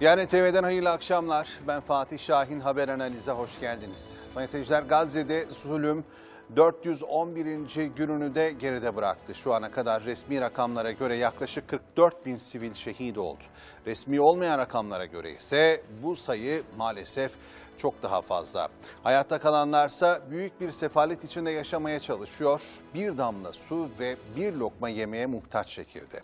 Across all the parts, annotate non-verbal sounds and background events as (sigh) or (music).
Diyanet TV'den hayırlı akşamlar. Ben Fatih Şahin Haber Analiz'e hoş geldiniz. Sayın seyirciler Gazze'de zulüm 411. gününü de geride bıraktı. Şu ana kadar resmi rakamlara göre yaklaşık 44 bin sivil şehit oldu. Resmi olmayan rakamlara göre ise bu sayı maalesef çok daha fazla. Hayatta kalanlarsa büyük bir sefalet içinde yaşamaya çalışıyor. Bir damla su ve bir lokma yemeğe muhtaç şekilde.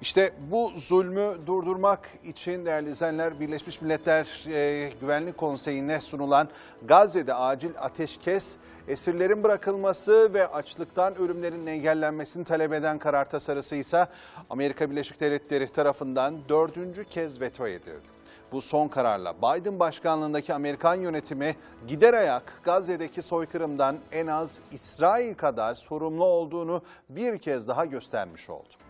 İşte bu zulmü durdurmak için değerli izleyenler Birleşmiş Milletler e, Güvenlik Konseyi'ne sunulan Gazze'de acil ateşkes, esirlerin bırakılması ve açlıktan ölümlerin engellenmesini talep eden karar tasarısı ise Amerika Birleşik Devletleri tarafından dördüncü kez veto edildi. Bu son kararla Biden başkanlığındaki Amerikan yönetimi gider ayak Gazze'deki soykırımdan en az İsrail kadar sorumlu olduğunu bir kez daha göstermiş oldu.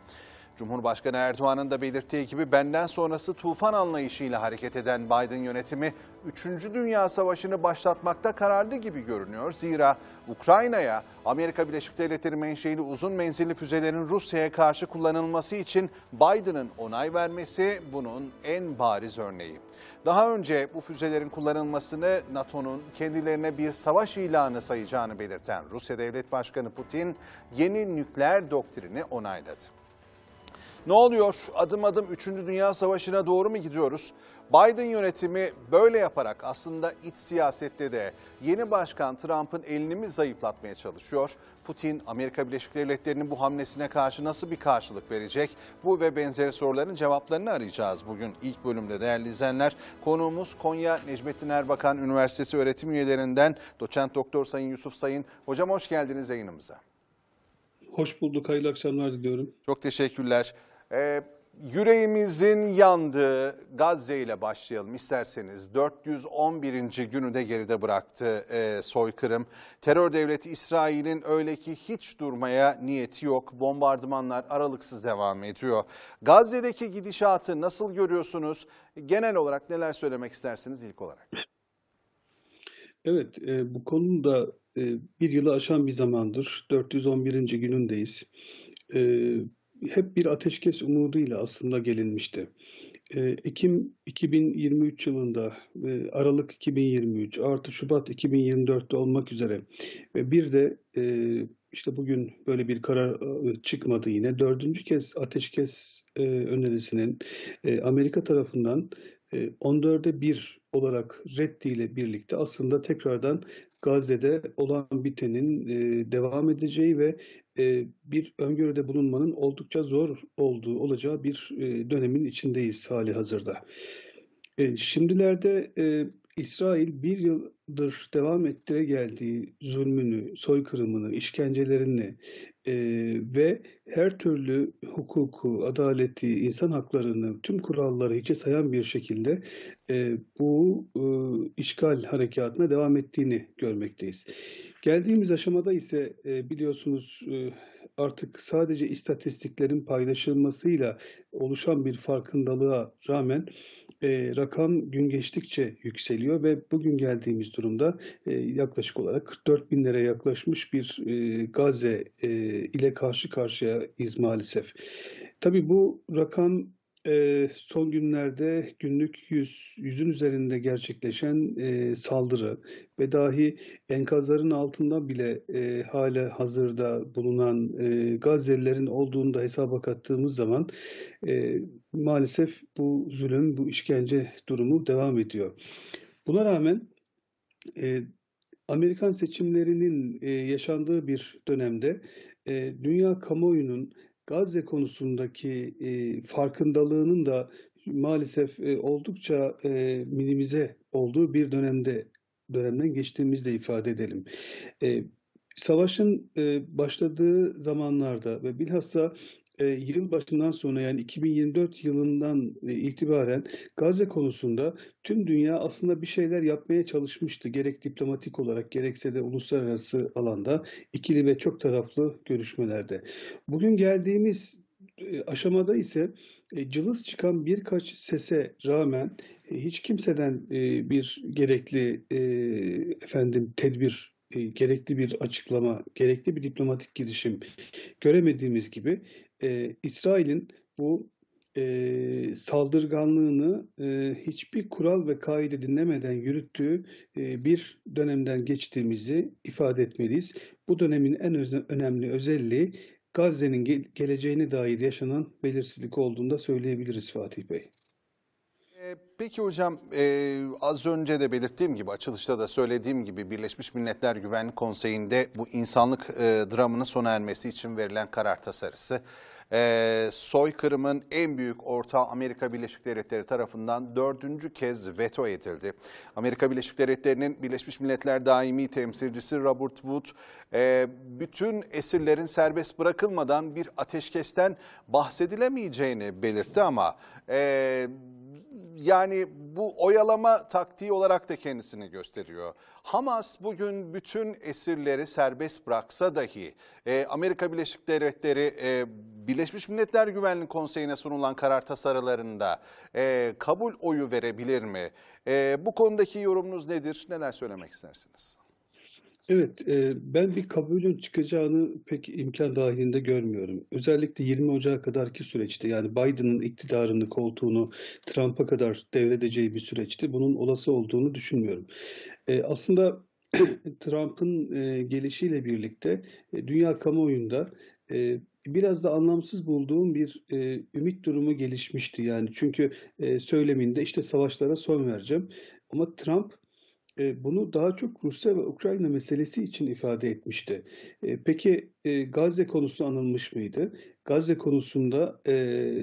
Cumhurbaşkanı Erdoğan'ın da belirttiği gibi benden sonrası tufan anlayışıyla hareket eden Biden yönetimi 3. Dünya Savaşı'nı başlatmakta kararlı gibi görünüyor. Zira Ukrayna'ya Amerika Birleşik Devletleri menşeili uzun menzilli füzelerin Rusya'ya karşı kullanılması için Biden'ın onay vermesi bunun en bariz örneği. Daha önce bu füzelerin kullanılmasını NATO'nun kendilerine bir savaş ilanı sayacağını belirten Rusya Devlet Başkanı Putin yeni nükleer doktrini onayladı. Ne oluyor? Adım adım 3. Dünya Savaşı'na doğru mu gidiyoruz? Biden yönetimi böyle yaparak aslında iç siyasette de yeni başkan Trump'ın elini mi zayıflatmaya çalışıyor? Putin, Amerika Birleşik Devletleri'nin bu hamlesine karşı nasıl bir karşılık verecek? Bu ve benzeri soruların cevaplarını arayacağız bugün ilk bölümde değerli izleyenler. Konuğumuz Konya Necmettin Erbakan Üniversitesi öğretim üyelerinden doçent doktor Sayın Yusuf Sayın. Hocam hoş geldiniz yayınımıza. Hoş bulduk, hayırlı akşamlar diliyorum. Çok teşekkürler. Ee, yüreğimizin yandığı Gazze ile başlayalım isterseniz. 411. günü de geride bıraktı e, soykırım. Terör devleti İsrail'in öyle ki hiç durmaya niyeti yok. Bombardımanlar aralıksız devam ediyor. Gazze'deki gidişatı nasıl görüyorsunuz? Genel olarak neler söylemek istersiniz ilk olarak? Evet, e, bu konuda bir yılı aşan bir zamandır, 411. günündeyiz. E, hep bir ateşkes umuduyla aslında gelinmişti. E, Ekim 2023 yılında, Aralık 2023, artı Şubat 2024'te olmak üzere ve bir de e, işte bugün böyle bir karar e, çıkmadı yine. Dördüncü kez ateşkes e, önerisinin Amerika tarafından 14'e 1 olarak reddiyle birlikte aslında tekrardan Gazze'de olan bitenin e, devam edeceği ve e, bir öngörüde bulunmanın oldukça zor olduğu olacağı bir e, dönemin içindeyiz hali hazırda. Şimdilerde İsrail bir yıldır devam ettire geldiği zulmünü, soykırımını, işkencelerini e, ve her türlü hukuku, adaleti, insan haklarını, tüm kuralları hiçe sayan bir şekilde e, bu e, işgal harekatına devam ettiğini görmekteyiz. Geldiğimiz aşamada ise e, biliyorsunuz e, artık sadece istatistiklerin paylaşılmasıyla oluşan bir farkındalığa rağmen e, rakam gün geçtikçe yükseliyor ve bugün geldiğimiz durumda yaklaşık olarak 44 binlere yaklaşmış bir e, Gazze ile karşı karşıyayız maalesef. Tabii bu rakam e, son günlerde günlük yüz, yüzün üzerinde gerçekleşen e, saldırı ve dahi enkazların altında bile e, hala hazırda bulunan e, Gazze'lilerin olduğunu da hesaba kattığımız zaman e, maalesef bu zulüm, bu işkence durumu devam ediyor. Buna rağmen e, Amerikan seçimlerinin e, yaşandığı bir dönemde e, dünya kamuoyunun Gazze konusundaki e, farkındalığının da maalesef e, oldukça e, minimize olduğu bir dönemde dönemden geçtiğimizde ifade edelim. E, savaşın e, başladığı zamanlarda ve bilhassa e, yıl başından sonra yani 2024 yılından e, itibaren Gazze konusunda tüm dünya aslında bir şeyler yapmaya çalışmıştı. Gerek diplomatik olarak gerekse de uluslararası alanda ikili ve çok taraflı görüşmelerde. Bugün geldiğimiz e, aşamada ise e, cılız çıkan birkaç sese rağmen hiç kimseden bir gerekli efendim tedbir gerekli bir açıklama, gerekli bir diplomatik girişim göremediğimiz gibi e, İsrail'in bu eee, saldırganlığını eee, hiçbir kural ve kaide dinlemeden yürüttüğü eee, bir dönemden geçtiğimizi ifade etmeliyiz. Bu dönemin en öze- önemli özelliği Gazze'nin ge- geleceğine dair yaşanan belirsizlik olduğunu da söyleyebiliriz Fatih Bey. Ee, Peki hocam e, az önce de belirttiğim gibi açılışta da söylediğim gibi Birleşmiş Milletler Güvenlik Konseyi'nde bu insanlık e, dramının sona ermesi için verilen karar tasarısı e, soykırımın en büyük ortağı Amerika Birleşik Devletleri tarafından dördüncü kez veto edildi. Amerika Birleşik Devletleri'nin Birleşmiş Milletler Daimi Temsilcisi Robert Wood e, bütün esirlerin serbest bırakılmadan bir ateşkesten bahsedilemeyeceğini belirtti ama e, yani bu oyalama taktiği olarak da kendisini gösteriyor. Hamas bugün bütün esirleri serbest bıraksa dahi e, Amerika Birleşik Devletleri e, Birleşmiş Milletler Güvenlik Konseyi'ne sunulan karar tasarılarında e, kabul oyu verebilir mi? E, bu konudaki yorumunuz nedir? Neler söylemek istersiniz? Evet, e, ben bir kabulün çıkacağını pek imkan dahilinde görmüyorum. Özellikle 20 Ocak'a kadarki süreçte yani Biden'ın iktidarını, koltuğunu Trump'a kadar devredeceği bir süreçte bunun olası olduğunu düşünmüyorum. E, aslında (clears throat) Trump'ın e, gelişiyle birlikte dünya kamuoyunda biraz da anlamsız bulduğum bir e, ümit durumu gelişmişti. Yani çünkü e, söyleminde işte savaşlara son vereceğim. Ama Trump bunu daha çok Rusya ve Ukrayna meselesi için ifade etmişti. E, Peki e, Gazze konusu anılmış mıydı? Gazze konusunda e,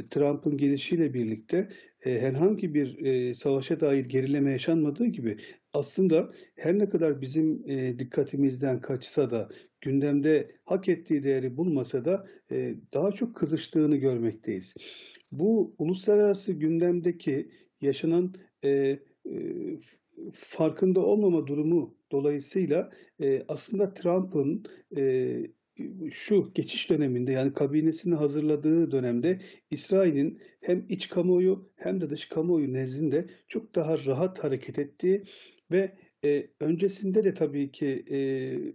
Trump'ın gelişiyle birlikte e, herhangi bir e, savaşa dair gerileme yaşanmadığı gibi aslında her ne kadar bizim e, dikkatimizden kaçsa da gündemde hak ettiği değeri bulmasa da e, daha çok kızıştığını görmekteyiz. Bu uluslararası gündemdeki yaşanan e, e, farkında olmama durumu dolayısıyla e, aslında Trump'ın e, şu geçiş döneminde yani kabinesini hazırladığı dönemde İsrail'in hem iç kamuoyu hem de dış kamuoyu nezdinde çok daha rahat hareket ettiği ve e, öncesinde de tabii ki e,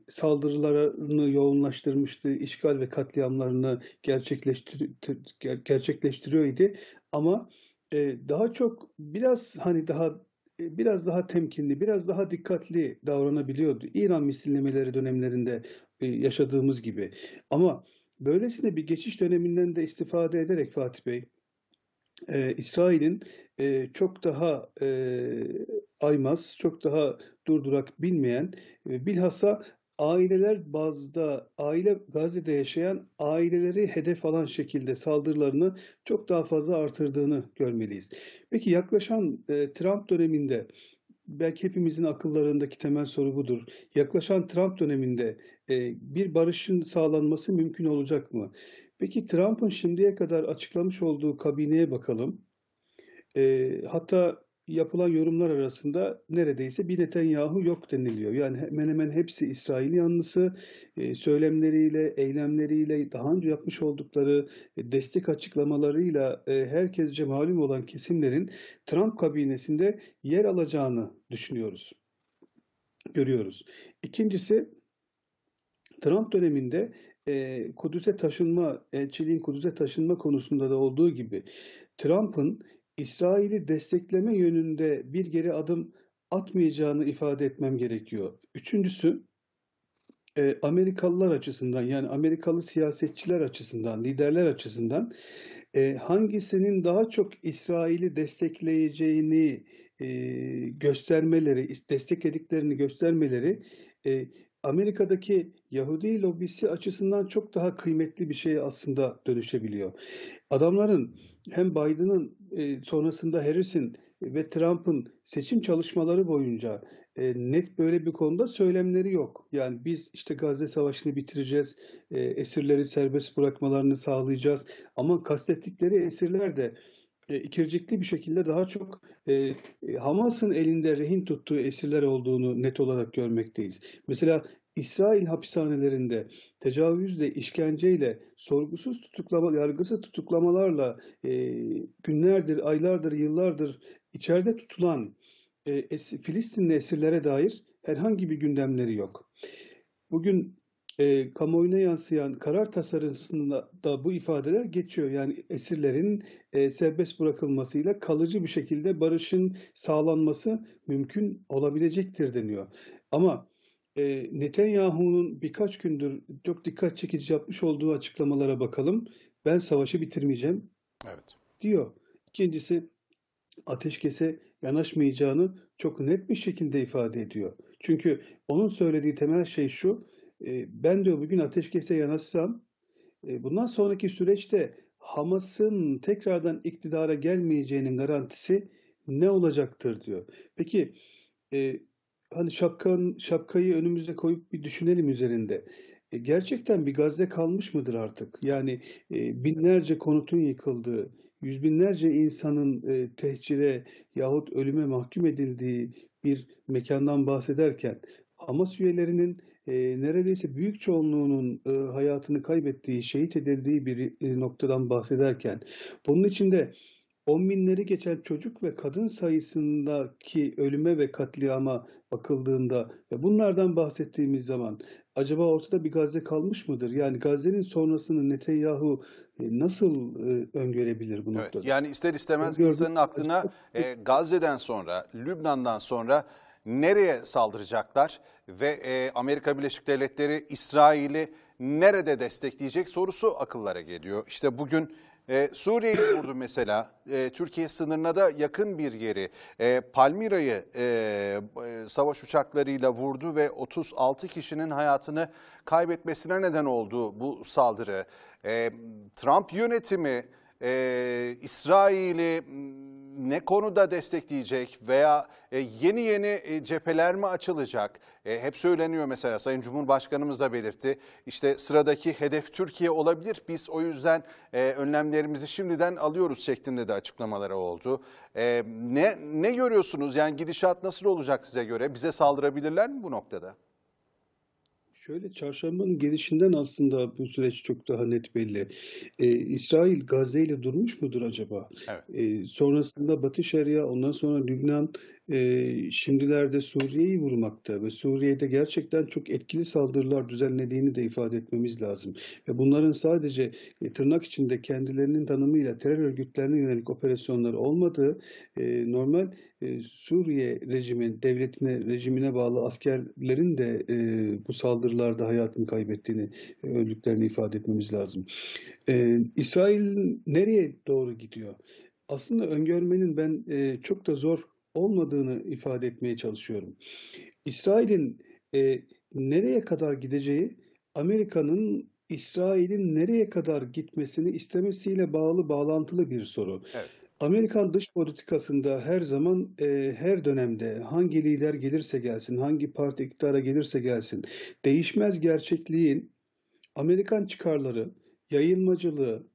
saldırılarını yoğunlaştırmıştı, işgal ve katliamlarını gerçekleştir ger- gerçekleştiriyor idi. Ama e, daha çok biraz hani daha biraz daha temkinli, biraz daha dikkatli davranabiliyordu. İran misillemeleri dönemlerinde e, yaşadığımız gibi. Ama böylesine bir geçiş döneminden de istifade ederek Fatih Bey, e, İsrail'in e, çok daha e, aymaz, çok daha durdurak bilmeyen, e, bilhassa aileler bazda, aile Gazze'de yaşayan aileleri hedef alan şekilde saldırılarını çok daha fazla artırdığını görmeliyiz. Peki yaklaşan e, Trump döneminde belki hepimizin akıllarındaki temel soru budur. Yaklaşan Trump döneminde e, bir barışın sağlanması mümkün olacak mı? Peki Trump'ın şimdiye kadar açıklamış olduğu kabineye bakalım. E, hatta yapılan yorumlar arasında neredeyse bir Netanyahu yok deniliyor. Yani hemen hemen hepsi İsrail yanlısı e, söylemleriyle, eylemleriyle, daha önce yapmış oldukları e, destek açıklamalarıyla e, herkesce malum olan kesimlerin Trump kabinesinde yer alacağını düşünüyoruz, görüyoruz. İkincisi Trump döneminde e, Kudüs'e taşınma, elçiliğin Kudüs'e taşınma konusunda da olduğu gibi Trump'ın İsrail'i destekleme yönünde bir geri adım atmayacağını ifade etmem gerekiyor. Üçüncüsü, e, Amerikalılar açısından yani Amerikalı siyasetçiler açısından, liderler açısından e, hangisinin daha çok İsrail'i destekleyeceğini e, göstermeleri, desteklediklerini göstermeleri Amerika'daki Yahudi lobisi açısından çok daha kıymetli bir şeye aslında dönüşebiliyor. Adamların hem Biden'ın e, sonrasında Harris'in ve Trump'ın seçim çalışmaları boyunca e, net böyle bir konuda söylemleri yok. Yani biz işte Gazze Savaşı'nı bitireceğiz, e, esirleri serbest bırakmalarını sağlayacağız. Ama kastettikleri esirler de e, ikircikli bir şekilde daha çok e, e, Hamas'ın elinde rehin tuttuğu esirler olduğunu net olarak görmekteyiz. Mesela İsrail hapishanelerinde tecavüzle, işkenceyle, sorgusuz tutuklama, yargısız tutuklamalarla e, günlerdir, aylardır, yıllardır içeride tutulan e, es, Filistinli esirlere dair herhangi bir gündemleri yok. Bugün e, kamuoyuna yansıyan karar tasarısında da bu ifadeler geçiyor. Yani esirlerin e, serbest bırakılmasıyla kalıcı bir şekilde barışın sağlanması mümkün olabilecektir deniyor. Ama e, Netanyahu'nun birkaç gündür çok dikkat çekici yapmış olduğu açıklamalara bakalım. Ben savaşı bitirmeyeceğim Evet. diyor. İkincisi ateşkese yanaşmayacağını çok net bir şekilde ifade ediyor. Çünkü onun söylediği temel şey şu, e, ben diyor bugün ateşkese yanaşsam, e, bundan sonraki süreçte Hamas'ın tekrardan iktidara gelmeyeceğinin garantisi ne olacaktır diyor. Peki e, hani şapkan, şapkayı önümüze koyup bir düşünelim üzerinde. E, gerçekten bir Gazze kalmış mıdır artık? Yani e, binlerce konutun yıkıldığı, yüz binlerce insanın e, tehcire yahut ölüme mahkum edildiği bir mekandan bahsederken Hamas üyelerinin e, neredeyse büyük çoğunluğunun e, hayatını kaybettiği, şehit edildiği bir e, noktadan bahsederken bunun içinde on binleri geçen çocuk ve kadın sayısındaki ölüme ve katliama bakıldığında ve bunlardan bahsettiğimiz zaman acaba ortada bir Gazze kalmış mıdır? Yani Gazze'nin sonrasını Netanyahu e, nasıl e, öngörebilir bu Evet, noktada? yani ister istemez Öngördüğü- insanın aklına e, Gazze'den sonra, Lübnan'dan sonra nereye saldıracaklar ve e, Amerika Birleşik Devletleri İsrail'i nerede destekleyecek sorusu akıllara geliyor. İşte bugün e, Suriye'yi vurdu mesela, e, Türkiye sınırına da yakın bir yeri, e, Palmira'yı e, e, savaş uçaklarıyla vurdu ve 36 kişinin hayatını kaybetmesine neden oldu bu saldırı. E, Trump yönetimi e, İsrail'i ne konuda destekleyecek veya e, yeni yeni e, cepheler mi açılacak? E, hep söyleniyor mesela Sayın Cumhurbaşkanımız da belirtti. İşte sıradaki hedef Türkiye olabilir. Biz o yüzden e, önlemlerimizi şimdiden alıyoruz şeklinde de açıklamaları oldu. Ne ne görüyorsunuz? Yani gidişat nasıl olacak size göre? Bize saldırabilirler mi bu noktada? Şöyle çarşambanın gelişinden aslında bu süreç çok daha net belli. Ee, İsrail Gazze ile durmuş mudur acaba? Evet. Ee, sonrasında Batı Şeria, ondan sonra Lübnan, e, şimdilerde Suriye'yi vurmakta ve Suriye'de gerçekten çok etkili saldırılar düzenlediğini de ifade etmemiz lazım. Ve bunların sadece e, tırnak içinde kendilerinin tanımıyla terör örgütlerine yönelik operasyonlar olmadığı, e, normal e, Suriye rejimin, devletine, rejimine bağlı askerlerin de e, bu saldırılarda hayatını kaybettiğini, e, öldüklerini ifade etmemiz lazım. E, İsrail nereye doğru gidiyor? Aslında öngörmenin ben e, çok da zor olmadığını ifade etmeye çalışıyorum. İsrail'in e, nereye kadar gideceği, Amerika'nın İsrail'in nereye kadar gitmesini istemesiyle bağlı, bağlantılı bir soru. Evet. Amerikan dış politikasında her zaman, e, her dönemde hangi lider gelirse gelsin, hangi parti iktidara gelirse gelsin, değişmez gerçekliğin Amerikan çıkarları, yayılmacılığı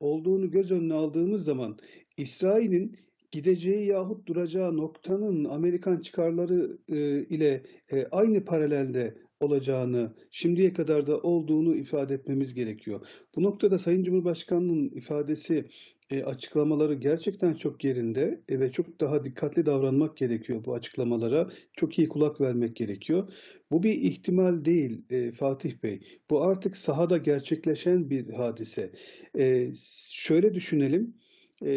olduğunu göz önüne aldığımız zaman İsrail'in gideceği yahut duracağı noktanın Amerikan çıkarları e, ile e, aynı paralelde olacağını, şimdiye kadar da olduğunu ifade etmemiz gerekiyor. Bu noktada Sayın Cumhurbaşkanı'nın ifadesi, e, açıklamaları gerçekten çok yerinde e, ve çok daha dikkatli davranmak gerekiyor bu açıklamalara. Çok iyi kulak vermek gerekiyor. Bu bir ihtimal değil e, Fatih Bey. Bu artık sahada gerçekleşen bir hadise. E, şöyle düşünelim. E,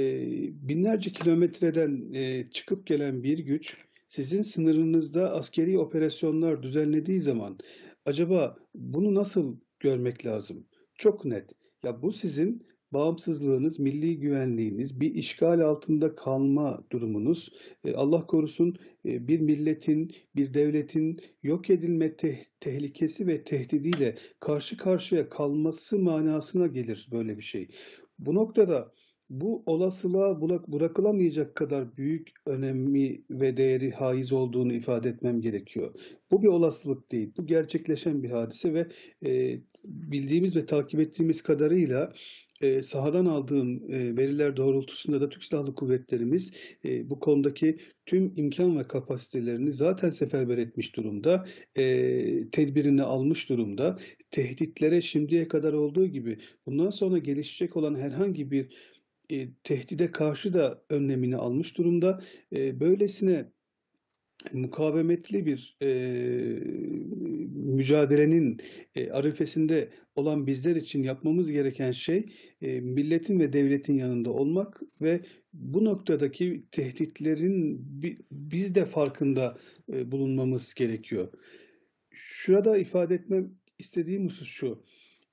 binlerce kilometreden e, çıkıp gelen bir güç sizin sınırınızda askeri operasyonlar düzenlediği zaman acaba bunu nasıl görmek lazım? Çok net. Ya bu sizin bağımsızlığınız, milli güvenliğiniz, bir işgal altında kalma durumunuz, e, Allah korusun e, bir milletin, bir devletin yok edilme te- tehlikesi ve tehdidiyle karşı karşıya kalması manasına gelir böyle bir şey. Bu noktada bu olasılığa bırak- bırakılamayacak kadar büyük önemi ve değeri haiz olduğunu ifade etmem gerekiyor. Bu bir olasılık değil, bu gerçekleşen bir hadise ve e, bildiğimiz ve takip ettiğimiz kadarıyla e, sahadan aldığım e, veriler doğrultusunda da Türk Silahlı Kuvvetlerimiz e, bu konudaki tüm imkan ve kapasitelerini zaten seferber etmiş durumda, e, tedbirini almış durumda. Tehditlere şimdiye kadar olduğu gibi bundan sonra gelişecek olan herhangi bir e, tehdide karşı da önlemini almış durumda. E, böylesine mukavemetli bir e, mücadelenin e, arifesinde olan bizler için yapmamız gereken şey e, milletin ve devletin yanında olmak ve bu noktadaki tehditlerin bi- biz de farkında e, bulunmamız gerekiyor. Şurada ifade etmem istediğim husus şu.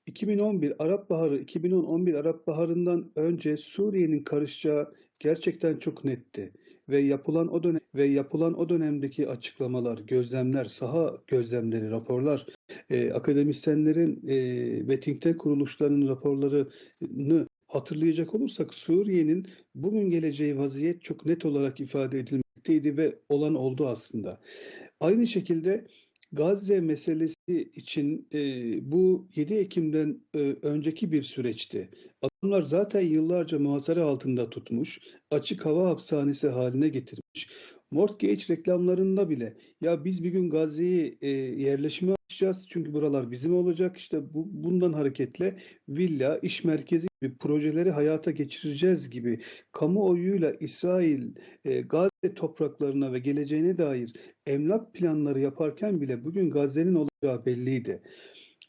2011 Arap Baharı, 2011 Arap Baharı'ndan önce Suriye'nin karışacağı gerçekten çok netti ve yapılan o dönem ve yapılan o dönemdeki açıklamalar, gözlemler, saha gözlemleri, raporlar, e, akademisyenlerin e, ve think tank kuruluşlarının raporlarını hatırlayacak olursak Suriye'nin bugün geleceği vaziyet çok net olarak ifade edilmekteydi ve olan oldu aslında. Aynı şekilde Gazze meselesi için e, bu 7 Ekim'den e, önceki bir süreçti. Adamlar zaten yıllarca muhasara altında tutmuş, açık hava hapishanesi haline getirmiş. Mortgage reklamlarında bile ya biz bir gün Gazze'yi e, yerleşime açacağız çünkü buralar bizim olacak. İşte bu, bundan hareketle villa, iş merkezi gibi projeleri hayata geçireceğiz gibi kamuoyuyla İsrail e, Gazze topraklarına ve geleceğine dair emlak planları yaparken bile bugün Gazze'nin olacağı belliydi.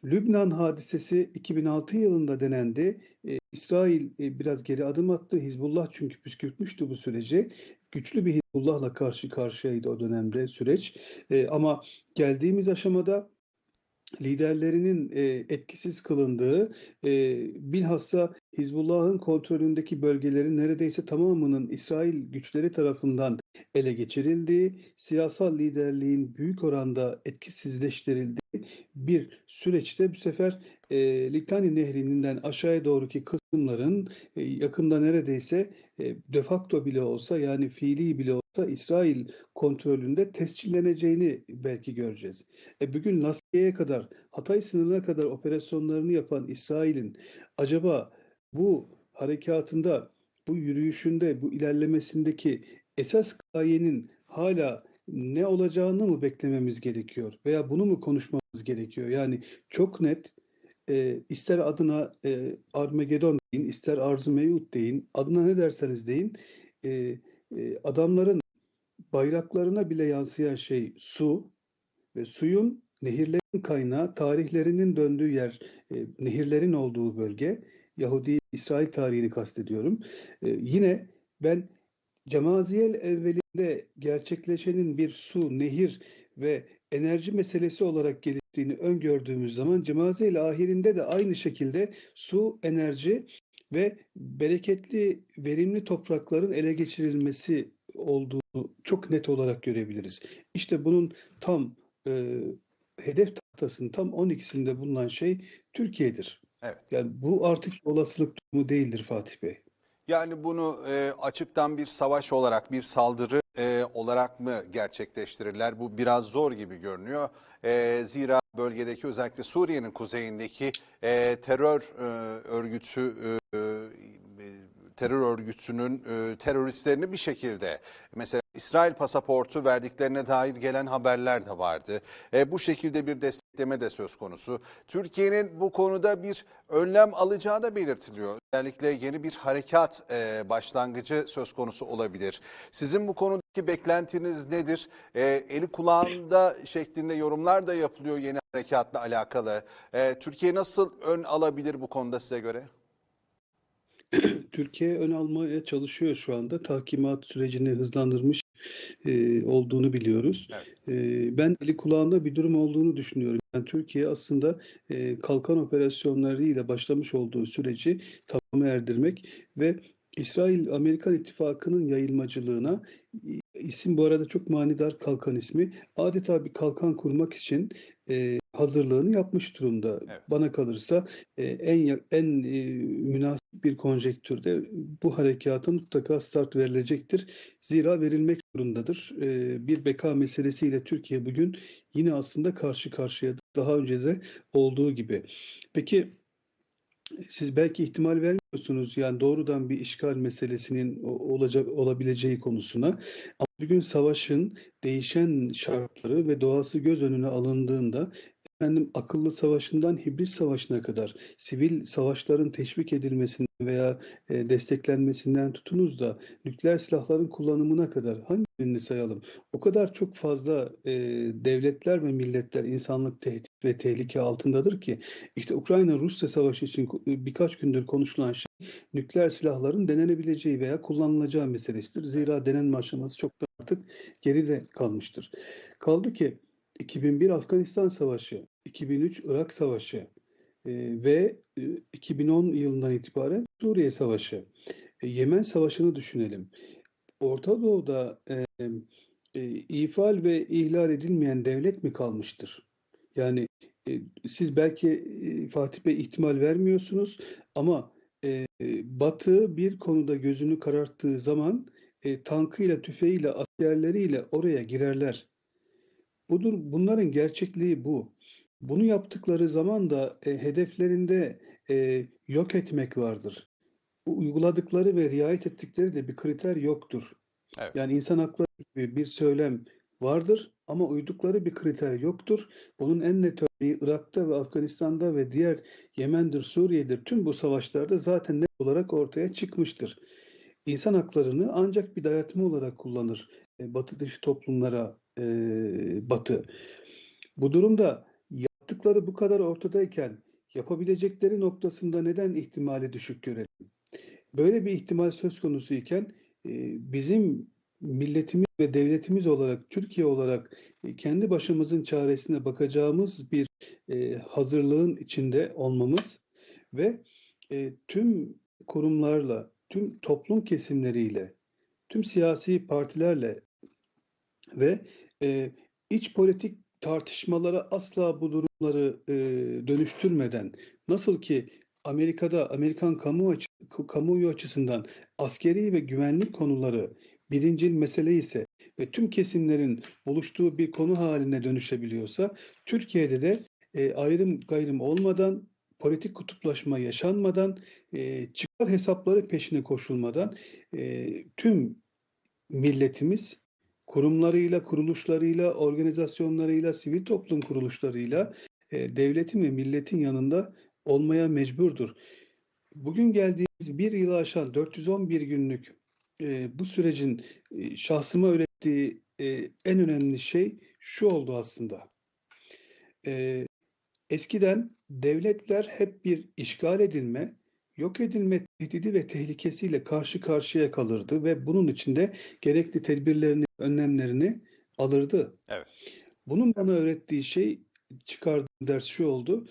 Lübnan hadisesi 2006 yılında denendi. Ee, İsrail e, biraz geri adım attı. Hizbullah çünkü püskürtmüştü bu süreci. Güçlü bir Hizbullah'la karşı karşıyaydı o dönemde süreç. Ee, ama geldiğimiz aşamada liderlerinin e, etkisiz kılındığı, e, bilhassa Hizbullah'ın kontrolündeki bölgelerin neredeyse tamamının İsrail güçleri tarafından ele geçirildiği, siyasal liderliğin büyük oranda etkisizleştirildiği bir süreçte bu sefer e, Litani Nehri'nden aşağıya doğruki kısımların e, yakında neredeyse e, de facto bile olsa yani fiili bile olsa İsrail kontrolünde tescilleneceğini belki göreceğiz. E, bugün Laskiye'ye kadar, Hatay sınırına kadar operasyonlarını yapan İsrail'in acaba bu harekatında, bu yürüyüşünde, bu ilerlemesindeki esas gayenin hala ne olacağını mı beklememiz gerekiyor? Veya bunu mu konuşmamız gerekiyor? Yani çok net e, ister adına e, Armagedon deyin, ister Arz-ı Mevut deyin, adına ne derseniz deyin, e, e, adamların bayraklarına bile yansıyan şey su ve suyun nehirlerin kaynağı, tarihlerinin döndüğü yer, e, nehirlerin olduğu bölge, Yahudi İsrail tarihini kastediyorum. E, yine ben Cemaziyel evvelinde gerçekleşenin bir su, nehir ve enerji meselesi olarak geliştiğini öngördüğümüz zaman Cemaziyel ahirinde de aynı şekilde su, enerji ve bereketli, verimli toprakların ele geçirilmesi olduğunu çok net olarak görebiliriz. İşte bunun tam e, hedef tahtasının tam 12'sinde bulunan şey Türkiye'dir. Evet. Yani bu artık olasılık durumu değildir Fatih Bey. Yani bunu e, açıktan bir savaş olarak, bir saldırı e, olarak mı gerçekleştirirler? Bu biraz zor gibi görünüyor. E, zira bölgedeki özellikle Suriye'nin kuzeyindeki e, terör e, örgütü e, e, terör örgütünün e, teröristlerini bir şekilde mesela İsrail pasaportu verdiklerine dair gelen haberler de vardı. E, bu şekilde bir destekleme de söz konusu. Türkiye'nin bu konuda bir önlem alacağı da belirtiliyor. Özellikle yeni bir harekat e, başlangıcı söz konusu olabilir. Sizin bu konudaki beklentiniz nedir? E, eli kulağında şeklinde yorumlar da yapılıyor yeni harekatla alakalı. E, Türkiye nasıl ön alabilir bu konuda size göre? (clears throat) Türkiye ön almaya çalışıyor şu anda. Tahkimat sürecini hızlandırmış e, olduğunu biliyoruz. Evet. E, ben eli kulağında bir durum olduğunu düşünüyorum. Yani Türkiye aslında e, kalkan operasyonlarıyla başlamış olduğu süreci tamama erdirmek ve İsrail-Amerikan ittifakının yayılmacılığına isim bu arada çok manidar kalkan ismi. Adeta bir kalkan kurmak için e, hazırlığını yapmış durumda. Evet. Bana kalırsa e, en en e, münasip bir konjektürde bu harekata mutlaka start verilecektir. Zira verilmek zorundadır. E, bir beka meselesiyle Türkiye bugün yine aslında karşı karşıya daha önce de olduğu gibi. Peki siz belki ihtimal vermiyorsunuz yani doğrudan bir işgal meselesinin olacak olabileceği konusuna. Ama bugün savaşın değişen şartları ve doğası göz önüne alındığında efendim akıllı savaşından hibrit savaşına kadar sivil savaşların teşvik edilmesinden veya e, desteklenmesinden tutunuz da nükleer silahların kullanımına kadar hangi birini sayalım? O kadar çok fazla e, devletler ve milletler insanlık tehdit ve tehlike altındadır ki işte Ukrayna-Rusya savaşı için birkaç gündür konuşulan şey nükleer silahların denenebileceği veya kullanılacağı meselesidir. Zira denenme aşaması çok da artık geride kalmıştır. Kaldı ki 2001 Afganistan Savaşı, 2003 Irak Savaşı e, ve e, 2010 yılından itibaren Suriye Savaşı, e, Yemen Savaşı'nı düşünelim. Orta Doğu'da e, e, ifal ve ihlal edilmeyen devlet mi kalmıştır? Yani e, siz belki e, Fatih Bey ihtimal vermiyorsunuz ama e, Batı bir konuda gözünü kararttığı zaman e, tankıyla, tüfeğiyle, askerleriyle oraya girerler. Budur, bunların gerçekliği bu. Bunu yaptıkları zaman da e, hedeflerinde e, yok etmek vardır. Uyguladıkları ve riayet ettikleri de bir kriter yoktur. Evet. Yani insan hakları gibi bir söylem vardır ama uydukları bir kriter yoktur. Bunun en net örneği Irak'ta ve Afganistan'da ve diğer Yemen'dir, Suriye'dir. Tüm bu savaşlarda zaten net olarak ortaya çıkmıştır. İnsan haklarını ancak bir dayatma olarak kullanır e, Batı dışı toplumlara e, Batı. Bu durumda yaptıkları bu kadar ortadayken yapabilecekleri noktasında neden ihtimali düşük görelim? Böyle bir ihtimal söz konusu iken e, bizim milletimiz ve devletimiz olarak, Türkiye olarak e, kendi başımızın çaresine bakacağımız bir e, hazırlığın içinde olmamız ve e, tüm kurumlarla, tüm toplum kesimleriyle, tüm siyasi partilerle ve e, iç politik tartışmalara asla bu durumları e, dönüştürmeden nasıl ki Amerika'da Amerikan kamu açı, kamuoyu açısından askeri ve güvenlik konuları birincil mesele ise ve tüm kesimlerin buluştuğu bir konu haline dönüşebiliyorsa Türkiye'de de e, ayrım gayrım olmadan politik kutuplaşma yaşanmadan e, çıkar hesapları peşine koşulmadan e, tüm milletimiz kurumlarıyla, kuruluşlarıyla, organizasyonlarıyla, sivil toplum kuruluşlarıyla e, devletin ve milletin yanında olmaya mecburdur. Bugün geldiğimiz bir yılı aşan 411 günlük e, bu sürecin e, şahsıma öğrettiği e, en önemli şey şu oldu aslında. E, eskiden devletler hep bir işgal edilme, yok edilme tehdidi ve tehlikesiyle karşı karşıya kalırdı ve bunun içinde gerekli tedbirlerini, önlemlerini alırdı. Evet. Bunun bana öğrettiği şey, çıkardığım ders şu oldu.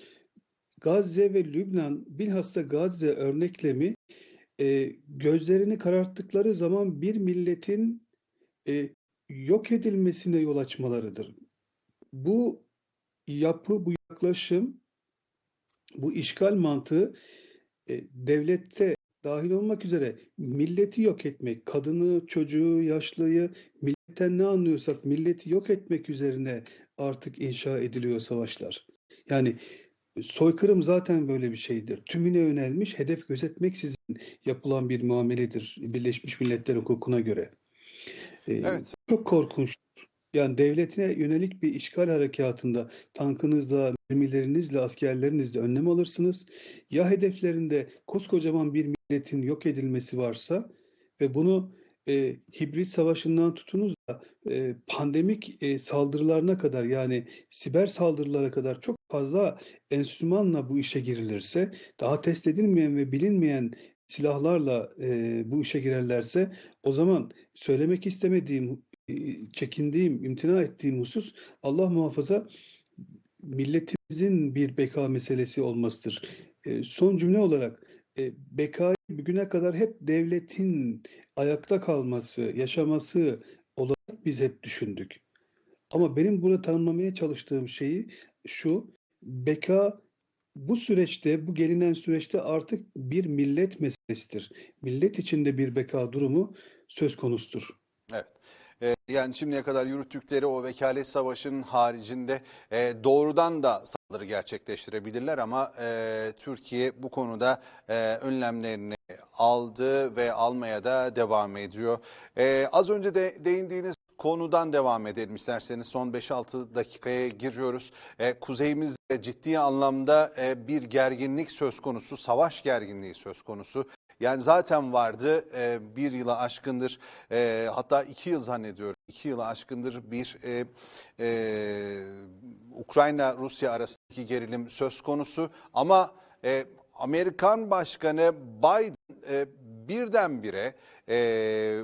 Gazze ve Lübnan, bilhassa Gazze örneklemi e, gözlerini kararttıkları zaman bir milletin e, yok edilmesine yol açmalarıdır. Bu yapı, bu yaklaşım, bu işgal mantığı e, devlette dahil olmak üzere milleti yok etmek, kadını, çocuğu, yaşlıyı, milletten ne anlıyorsak milleti yok etmek üzerine artık inşa ediliyor savaşlar. Yani soykırım zaten böyle bir şeydir. Tümüne yönelmiş, hedef gözetmeksizin yapılan bir muameledir Birleşmiş Milletler hukukuna göre. E, Evet. çok korkunç. Yani devletine yönelik bir işgal harekatında tankınızla, mermilerinizle, askerlerinizle önlem alırsınız. Ya hedeflerinde koskocaman bir milletin yok edilmesi varsa ve bunu e, hibrit savaşından tutunuz da e, pandemik e, saldırılarına kadar yani siber saldırılara kadar çok fazla enstrümanla bu işe girilirse, daha test edilmeyen ve bilinmeyen silahlarla e, bu işe girerlerse o zaman söylemek istemediğim e, çekindiğim, imtina ettiğim husus Allah muhafaza milletimizin bir beka meselesi olmasıdır. E, son cümle olarak e, bekayı bugüne kadar hep devletin ayakta kalması, yaşaması olarak biz hep düşündük. Ama benim burada tanımlamaya çalıştığım şeyi şu, beka bu süreçte, bu gelinen süreçte artık bir millet meselesidir. Millet içinde bir beka durumu söz konusudur. Evet. Ee, Yani şimdiye kadar yürüttükleri o vekalet savaşının haricinde e, doğrudan da saldırı gerçekleştirebilirler ama e, Türkiye bu konuda e, önlemlerini aldı ve almaya da devam ediyor. E, az önce de değindiğiniz konudan devam edelim isterseniz. Son 5-6 dakikaya giriyoruz. E, kuzeyimizde ciddi anlamda e, bir gerginlik söz konusu, savaş gerginliği söz konusu. Yani zaten vardı e, bir yıla aşkındır e, hatta iki yıl zannediyorum iki yıla aşkındır bir e, e, Ukrayna-Rusya arasındaki gerilim söz konusu. Ama e, Amerikan Başkanı Biden e, birdenbire e,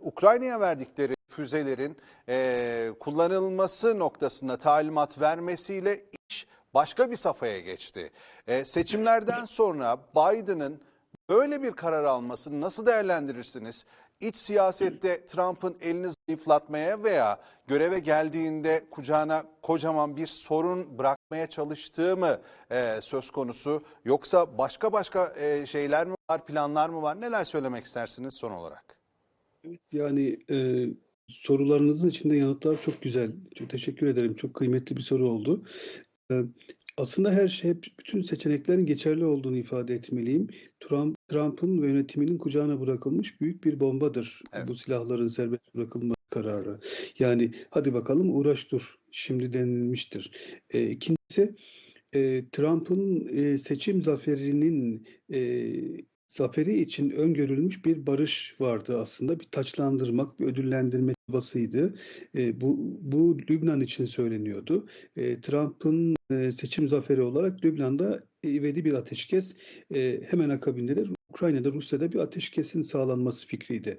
Ukrayna'ya verdikleri füzelerin e, kullanılması noktasında talimat vermesiyle iş başka bir safhaya geçti. E, seçimlerden sonra Biden'ın böyle bir karar almasını nasıl değerlendirirsiniz? İç siyasette Trump'ın elini zayıflatmaya veya göreve geldiğinde kucağına kocaman bir sorun bırakmaya çalıştığı mı e, söz konusu? Yoksa başka başka e, şeyler mi var, planlar mı var? Neler söylemek istersiniz son olarak? Yani e, sorularınızın içinde yanıtlar çok güzel. Çok teşekkür ederim. Çok kıymetli bir soru oldu. E, aslında her şey, hep bütün seçeneklerin geçerli olduğunu ifade etmeliyim. Trump, Trump'ın ve yönetiminin kucağına bırakılmış büyük bir bombadır Evet. bu silahların serbest bırakılması kararı. Yani hadi bakalım uğraş dur şimdi denilmiştir. E, ikincisi e, Trump'ın e, seçim zaferinin e, zaferi için öngörülmüş bir barış vardı aslında. Bir taçlandırmak, bir ödüllendirme çabasıydı. E, bu, bu Lübnan için söyleniyordu. E, Trump'ın e, seçim zaferi olarak Lübnan'da ivedi bir ateşkes, e, hemen akabinde de Ukrayna'da, Rusya'da bir ateşkesin sağlanması fikriydi.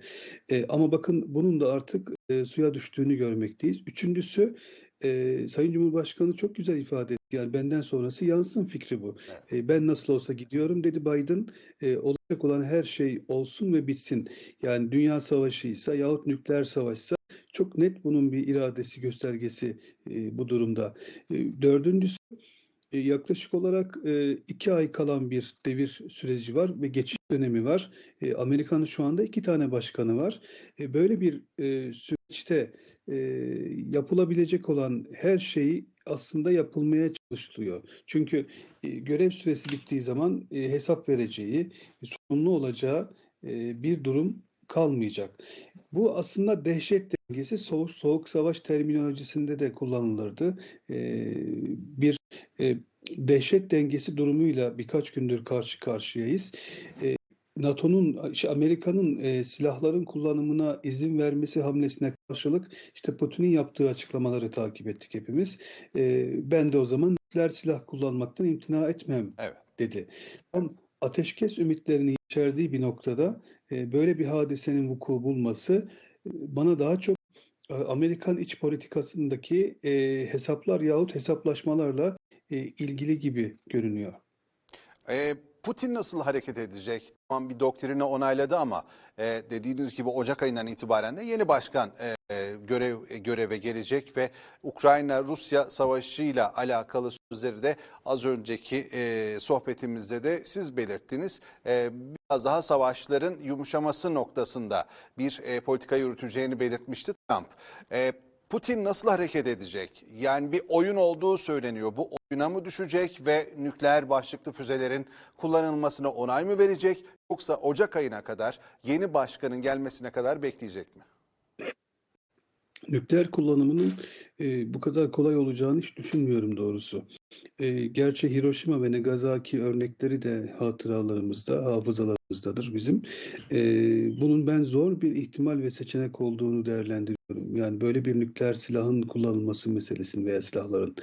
E, ama bakın bunun da artık e, suya düştüğünü görmekteyiz. Üçüncüsü, e, Sayın Cumhurbaşkanı çok güzel ifade. Yani benden sonrası yansın fikri bu. E, ben nasıl olsa gidiyorum dedi Biden. E, olacak olan her şey olsun ve bitsin. Yani dünya savaşıysa yahut nükleer savaşsa çok net bunun bir iradesi göstergesi e, bu durumda. E, dördüncüsü e, yaklaşık olarak e, iki ay kalan bir devir süreci var ve geçiş dönemi var. E, Amerika'nın şu anda iki tane başkanı var. Böyle bir süreçte yapılabilecek olan her şeyi aslında yapılmaya çalışılıyor. Çünkü e, görev süresi bittiği zaman e, hesap vereceği, sorumlu olacağı e, bir durum kalmayacak. Bu aslında dehşet dengesi soğuk, soğuk savaş terminolojisinde de kullanılırdı. Bir dehşet dengesi durumuyla birkaç gündür karşı karşıyayız. NATO'nun, işte Amerika'nın e, silahların kullanımına izin vermesi hamlesine karşılık işte Putin'in yaptığı açıklamaları takip ettik hepimiz. E, ben de o zaman nükleer silah kullanmaktan imtina etmem Evet. dedi. Tam ateşkes ümitlerini içerdiği bir noktada e, böyle bir hadisenin vuku bulması e, bana daha çok e, Amerikan iç politikasındaki e, hesaplar yahut hesaplaşmalarla e, ilgili gibi görünüyor. E, Putin nasıl hareket edecek? Tamam bir doktrini onayladı ama e, dediğiniz gibi Ocak ayından itibaren de yeni başkan e, e, görev e, göreve gelecek ve Ukrayna-Rusya savaşıyla alakalı sözleri de az önceki e, sohbetimizde de siz belirttiniz. E, biraz daha savaşların yumuşaması noktasında bir e, politika yürüteceğini belirtmişti Trump. E, Putin nasıl hareket edecek? Yani bir oyun olduğu söyleniyor. Bu oyuna mı düşecek ve nükleer başlıklı füzelerin kullanılmasına onay mı verecek? Yoksa Ocak ayına kadar yeni başkanın gelmesine kadar bekleyecek mi? Nükleer kullanımının e, bu kadar kolay olacağını hiç düşünmüyorum doğrusu. E, gerçi Hiroşima ve Nagasaki örnekleri de hatıralarımızda, hafızalarımızdadır bizim. E, bunun ben zor bir ihtimal ve seçenek olduğunu değerlendiriyorum. Yani böyle bir nükleer silahın kullanılması meselesinin veya silahların.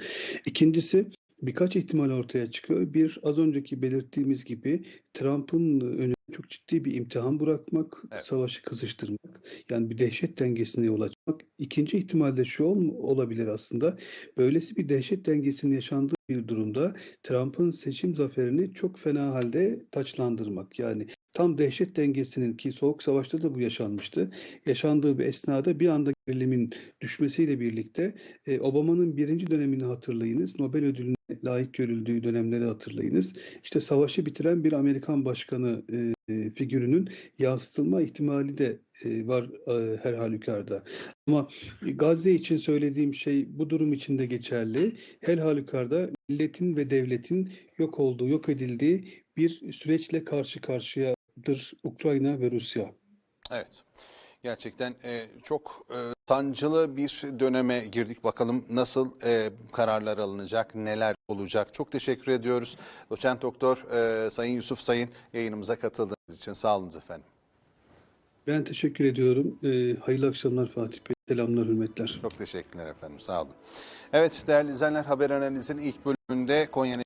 İkincisi birkaç ihtimal ortaya çıkıyor. Bir az önceki belirttiğimiz gibi Trump'ın önüne çok ciddi bir imtihan bırakmak, Evet. savaşı kızıştırmak, yani bir dehşet dengesine yol açmak. İkinci ihtimal de şu ol- olabilir aslında. Böylesi bir dehşet dengesinin yaşandığı bir durumda Trump'ın seçim zaferini çok fena halde taçlandırmak. Yani tam dehşet dengesinin ki Soğuk Savaş'ta da bu yaşanmıştı. Yaşandığı bir esnada bir anda gerilimin düşmesiyle birlikte e, Obama'nın birinci dönemini hatırlayınız. Nobel ödülüne layık görüldüğü dönemleri hatırlayınız. İşte savaşı bitiren bir Amerikan başkanı e, e, figürünün yansıtılma ihtimali de e, var e, her halükarda. Ama Gazze için söylediğim şey bu durum için de geçerli. Her halükarda milletin ve devletin yok olduğu, yok edildiği bir süreçle karşı karşıyadır Ukrayna ve Rusya. Evet. Gerçekten e, çok e, sancılı bir döneme girdik. Bakalım nasıl e, kararlar alınacak, neler olacak. Çok teşekkür ediyoruz. Doçent Doktor e, Sayın Yusuf Sayın yayınımıza katıldığınız için sağ olun efendim. Ben teşekkür ediyorum. Ee, hayırlı akşamlar Fatih Bey. Selamlar, hürmetler. Çok teşekkürler efendim. Sağ olun. Evet değerli izleyenler haber analizinin ilk bölümünde Konya'nın